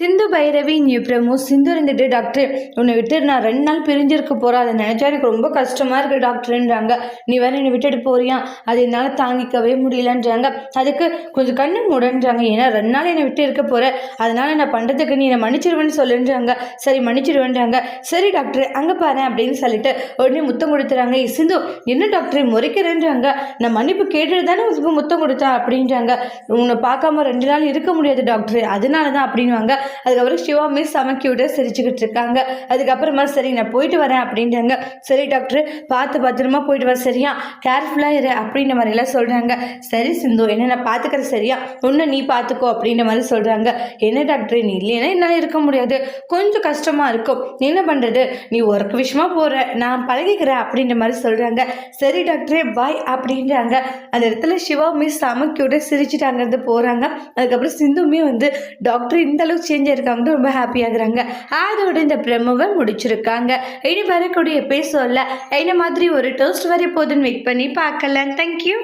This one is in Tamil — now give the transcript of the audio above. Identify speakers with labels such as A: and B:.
A: சிந்து பைரவி நீ பிரமு சிந்து இருந்துட்டு டாக்டர் உன்னை விட்டு நான் ரெண்டு நாள் பிரிஞ்சிருக்க போகிறேன் அதை நினச்சா எனக்கு ரொம்ப கஷ்டமாக இருக்குது டாக்டருன்றாங்க நீ வேற என்னை விட்டுட்டு போறியா? அது என்னால் தாங்கிக்கவே முடியலன்றாங்க. அதுக்கு கொஞ்சம் கண்ணு முடன்றாங்க. ஏன்னா ரெண்டு நாள் என்னை விட்டு இருக்க போகிற அதனால் நான் பண்ணுறதுக்கு நீ என்னை மன்னிச்சிருவேன்னு சொல்லுன்றாங்க. சரி மன்னிச்சிருவேன்றாங்க. சரி டாக்டர் அங்கே பாரு அப்படின்னு சொல்லிட்டு உடனே முத்தம் கொடுத்துறாங்க. சிந்து என்ன டாக்டர் முறைக்கிறேன்றாங்க. நான் மன்னிப்பு கேட்டுட்டு தானே உனக்கு முத்தம் கொடுத்தேன் அப்படின்றாங்க. உன்னை பார்க்காம ரெண்டு நாள் இருக்க முடியாது டாக்டர் அதனால தான் அப்படின்வாங்க அதுக்கப்புறம் சிவா மிஸ் செம விட சிரிச்சுக்கிட்டு இருக்காங்க. அதுக்கப்புறமா சரி நான் போயிட்டு வரேன் அப்படின்றாங்க. சரி டாக்டர் பார்த்து பத்திரமா போயிட்டு வர சரியா? கேர்ஃபுல்லாக இரு அப்படின்ற மாதிரிலாம் சொல்கிறாங்க சரி சிந்து என்ன நான் பார்த்துக்கிறேன் சரியா? ஒன்று நீ பார்த்துக்கோ அப்படின்ற மாதிரி சொல்கிறாங்க என்ன டாக்டர் நீ இல்லைன்னா என்னால் இருக்க முடியாது. கொஞ்சம் கஷ்டமாக இருக்கும். என்ன பண்ணுறது நீ ஒர்க் விஷயமா போகிற நான் பழகிக்கிறேன் அப்படின்ற மாதிரி சொல்கிறாங்க சரி டாக்டரே பாய் அப்படின்றாங்க. அந்த இடத்துல சிவா மிஸ் செம க்யூட்டாக சிரிச்சிட்டாங்கிறது போகிறாங்க அதுக்கப்புறம் சிந்துமே வந்து டாக்டர் இந்த அளவுக்கு சேஞ்ச் ரொம்ப ஹாப்பியாகிறாங்க ஆகுறாங்க. அதோட இந்த ப்ரெமோவை முடிச்சிருக்காங்க. இனி வரக்கூடிய எபிசோடில் என்ன மாதிரி ஒரு டோஸ்ட் வரை போதுன்னு வெயிட் பண்ணி பார்க்கலாம். தேங்க்யூ